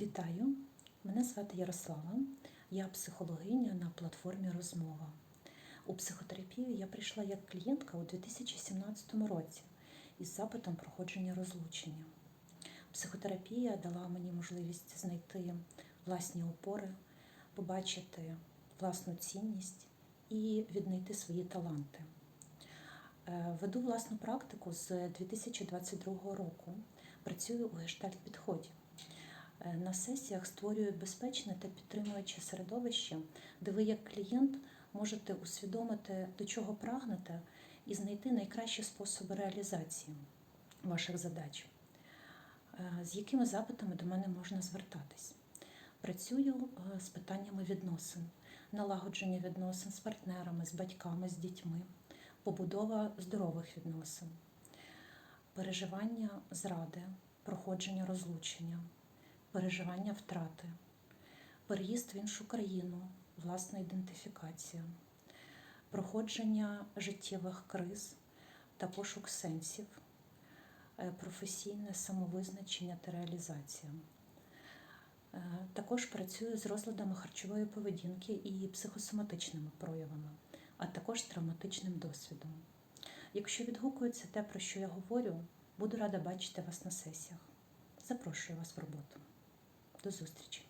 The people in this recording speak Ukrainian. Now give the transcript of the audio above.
Вітаю! Мене звати Ярослава. Я психологиня на платформі Розмова. У психотерапію я прийшла як клієнтка у 2017 році із запитом проходження розлучення. Психотерапія дала мені можливість знайти власні опори, побачити власну цінність і віднайти свої таланти. Е, Веду власну практику з 2022 року. Працюю у гештальт-підході. Е, На сесіях створюю безпечне та підтримуюче середовище, де ви, як клієнт, можете усвідомити, до чого прагнете, і знайти найкращі способи реалізації ваших задач. Е, З якими запитами до мене можна звертатись? Працюю е, з питаннями відносин, налагодження відносин з партнерами, з батьками, з дітьми, побудова здорових відносин, переживання зради, проходження розлучення, переживання втрати, переїзд в іншу країну, власна ідентифікація, проходження життєвих криз та пошук сенсів, е, професійне самовизначення та реалізація. Е, Також працюю з розладами харчової поведінки і психосоматичними проявами, а також з травматичним досвідом. Якщо відгукується те, про що я говорю, буду рада бачити вас на сесіях. Запрошую вас в роботу. До зустрічі!